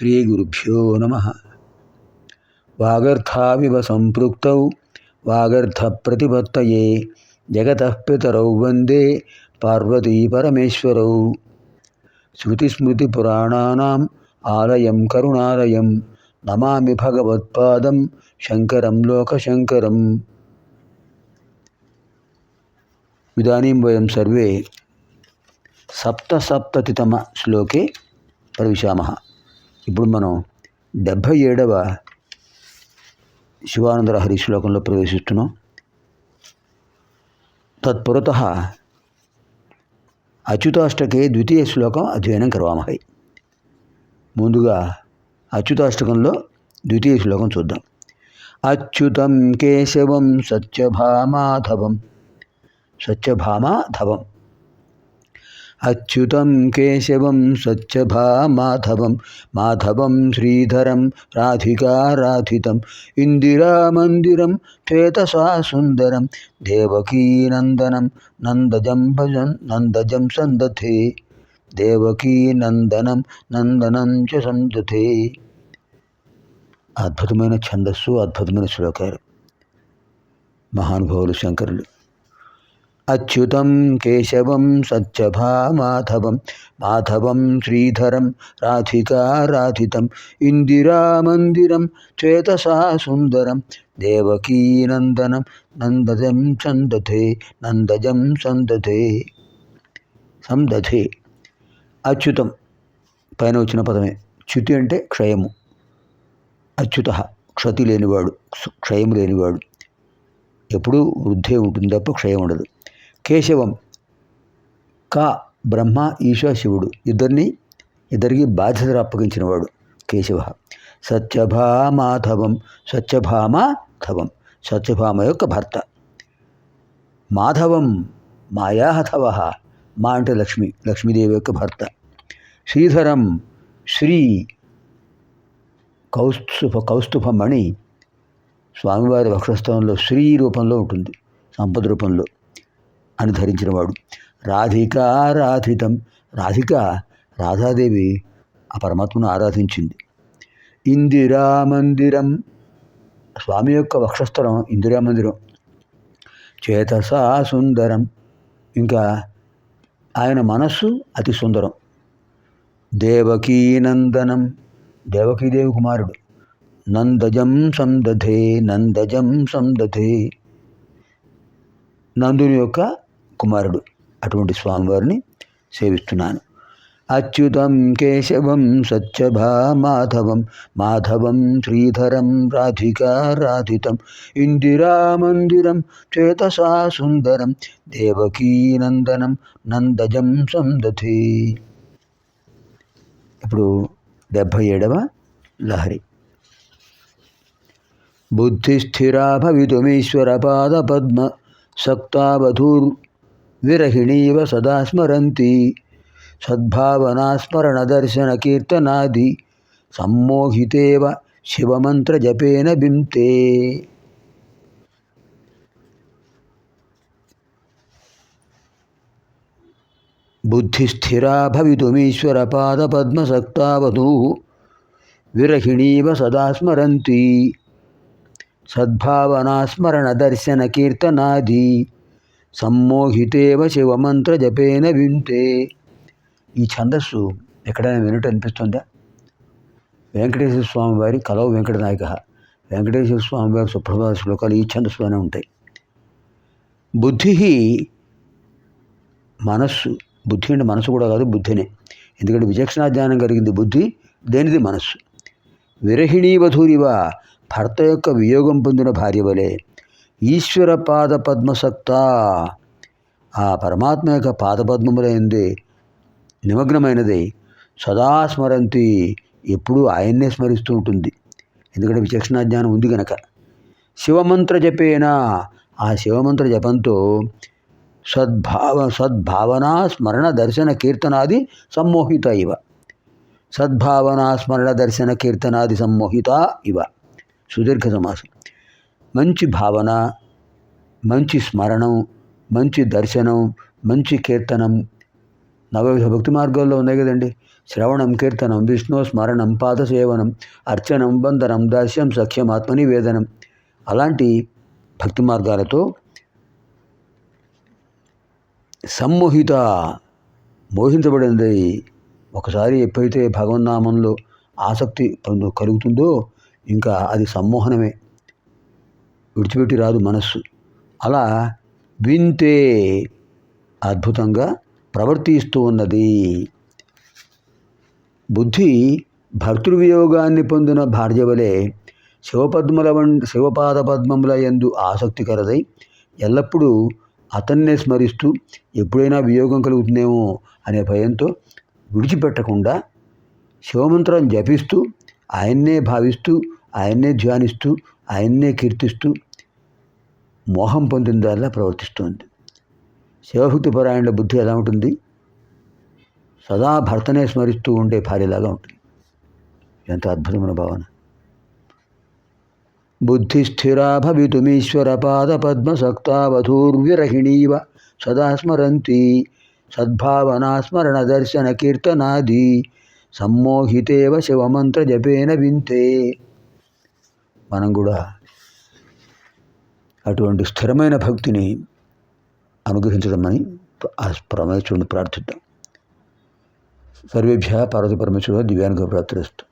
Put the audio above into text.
శ్రీగురుభ్యో నమ వాగర్థావివ సంపృక్తౌ వాగర్థప్రతిపత్తయే జగతః పితరౌ వందే పార్వతీ పరమేశ్వరౌ శృతిస్మృతిపురాణానాం ఆలయం కరుణాలయం నమామి భగవత్పాదం శంకరం లోకశంకరం ఇదాनीं వయం సర్వే సప్తసప్తతితమ శ్లోకే ప్రవిశామः ఇప్పుడు మనం డెబ్భై ఏడవ శివానందలహరి శ్లోకంలో ప్రవేశిస్తున్నాం. తత్పురత అచ్యుతాష్టకే ద్వితీయ శ్లోకం అధ్యయనం కర్వామహై. ముందుగా అచ్యుతాష్టకంలో ద్వితీయ శ్లోకం చూద్దాం. అచ్యుతం కేశవం సత్యభామాధవం. సత్యభామాధవం. అచ్యుతం కేశవం స్వచ్ఛభా మాధవం మాధవం శ్రీధరం రాధికారాధితం ఇందిరామందిరం చేతసా సుందరం దేవకీనందనం నందజం భజన్ నందజం సందధే దేవకీనందనం నందనం చ సందధే అద్భుతమైన ఛందస్సు అద్భుతమైన శ్లోకాలు. మహానుభావులు శంకరులు అచ్యుతం కేశవం సత్యభామాధవం మాధవం శ్రీధరం రాధికారాధితం ఇందిరామందిరం చేతసా సుందరం దేవకీనందనం నందజం సందధే నందజం సందధే సందధే అచ్యుతం పైన వచ్చిన పదమే. చ్యుతి అంటే క్షయము. అచ్యుత క్షతి లేనివాడు క్షయం లేనివాడు. ఎప్పుడూ వృద్ధే ఉంటుంది తప్ప క్షయం ఉండదు. కేశవం. కా. బ్రహ్మ ఈశ శివుడు. ఇద్దరిని ఇద్దరికి బాధ్యతలు అప్పగించినవాడు కేశవ. సత్యభామాధవం స్వచ్ఛభామాధవం స్వచ్ఛభామ యొక్క భర్త. మాధవం మాయాహధవ మా అంటే లక్ష్మి లక్ష్మీదేవి యొక్క భర్త. శ్రీధరం శ్రీ కౌస్తుభ కౌస్తుభమణి. స్వామివారి వక్షస్థలంలో శ్రీ రూపంలో ఉంటుంది సంపద రూపంలో. అని ధరించినవాడు. రాధికారాధితం రాధిక రాధాదేవి ఆ పరమాత్మను ఆరాధించింది. ఇందిరామందిరం స్వామి యొక్క వక్షస్థలం ఇందిరామందిరం చేతసా సుందరం. ఇంకా ఆయన మనస్సు అతి సుందరం. దేవకీనందనం. దేవకీదేవి కుమారుడు. నందజం సందధే నందజం సందధే. నందుని యొక్క కుమారుడు అటువంటి స్వామివారిని సేవిస్తున్నాను. అచ్యుతం కేశవం సత్యభా మాధవం మాధవం శ్రీధరం రాధికారాధితం ఇందిరామందిరం చేతసా సుందరం దేవకీనందనం నందజం సందతి. ఇప్పుడు డెబ్భై ఏడవ లహరి. బుద్ధిస్థిరా భవితుమీశ్వర పాద పద్మ సక్తావధూర్ విరహిణీవ సదా స్మరంతి సద్భావనాస్మరణ దర్శన కీర్తనాది సమ్మోహితేవ శివమంత్ర జపేన బింతే బుద్ధిస్థిరా భవితుమీశ్వర పాద సమ్మోహితేవ శివమంత్ర జపేన వింటే ఈ ఛందస్సు ఎక్కడైనా వినట్టు అనిపిస్తుందా? వెంకటేశ్వర స్వామి వారి కలవ వెంకటనాయక. వెంకటేశ్వర స్వామి వారి సుప్రభాత శ్లోకాలు ఈ ఛందస్సులోనే ఉంటాయి. బుద్ధి మనస్సు. బుద్ధి అంటే మనసు కూడా కాదు బుద్ధినే. ఎందుకంటే విచక్షణ జ్ఞానం కలిగింది బుద్ధి దేనిది మనస్సు. విరహిణీ వధూరివా భర్త యొక్క వియోగం పొందిన భార్య వలె ఈశ్వర పాద పద్మసక్త ఆ పరమాత్మ యొక్క పాదపద్మములైంది నిమగ్నమైనది. సదా స్మరంతి. ఎప్పుడూ ఆయన్నే స్మరిస్తూ ఉంటుంది. ఎందుకంటే విచక్షణ జ్ఞానం ఉంది గనక. శివమంత్ర జపేనా. ఆ శివమంత్ర జపంతో సద్భావ సద్భావనా స్మరణ దర్శన కీర్తనాది సమ్మోహిత ఇవ. సద్భావనా స్మరణ దర్శన కీర్తనాది సమ్మోహిత ఇవ. సుదీర్ఘ సమాసం. మంచి భావన మంచి స్మరణం మంచి దర్శనం మంచి కీర్తనం. నవవిధ భక్తి మార్గాల్లో ఉన్నాయి కదండి. శ్రవణం కీర్తనం విష్ణు స్మరణం పాద సేవనం అర్చనం బంధనం దాస్యం సఖ్యం ఆత్మనివేదనం. అలాంటి భక్తి మార్గాలతో సమ్మోహిత మోహించబడింది. ఒకసారి ఎప్పుడైతే భగవన్నామంలో ఆసక్తి కలుగుతుందో ఇంకా అది సమ్మోహనమే. విడిచిపెట్టి రాదు మనస్సు. అలా వింతే అద్భుతంగా ప్రవర్తిస్తూ ఉన్నది బుద్ధి భర్తృవియోగాన్ని పొందిన భార్య వలె శివపద్మల శివపాద పద్మముల యందు ఆసక్తికరదై ఎల్లప్పుడూ అతన్నే స్మరిస్తూ ఎప్పుడైనా వియోగం కలుగుతుందేమో అనే భయంతో విడిచిపెట్టకుండా శివమంత్రం జపిస్తూ ఆయన్నే భావిస్తూ ఆయన్నే ధ్యానిస్తూ ఆయన్నే కీర్తిస్తూ మోహం పొందిన దానిలా ప్రవర్తిస్తోంది. శివభక్తి పరాయణుల బుద్ధి ఎలా ఉంటుంది? సదా భర్తనే స్మరిస్తూ ఉండే భార్యలాగా ఉంటుంది. ఎంత అద్భుతమైన భావన. బుద్ధి స్థిరా భవితుమీశ్వర పాద పద్మసక్తావధూర్విరహిణీవ సదా స్మరంతి సద్భావనా స్మరణ దర్శన కీర్తనాది సమ్మోహితేవ శివమంత్ర జపేన వింతే. మనం కూడా అటువంటి స్థిరమైన భక్తిని అనుగ్రహించడమని ఆ పరమేశ్వరుని ప్రార్థిద్దాం. సర్వేభ్య పార్వతి పరమేశ్వర దివ్యానుగ్రహ ప్రాప్తిరస్తు.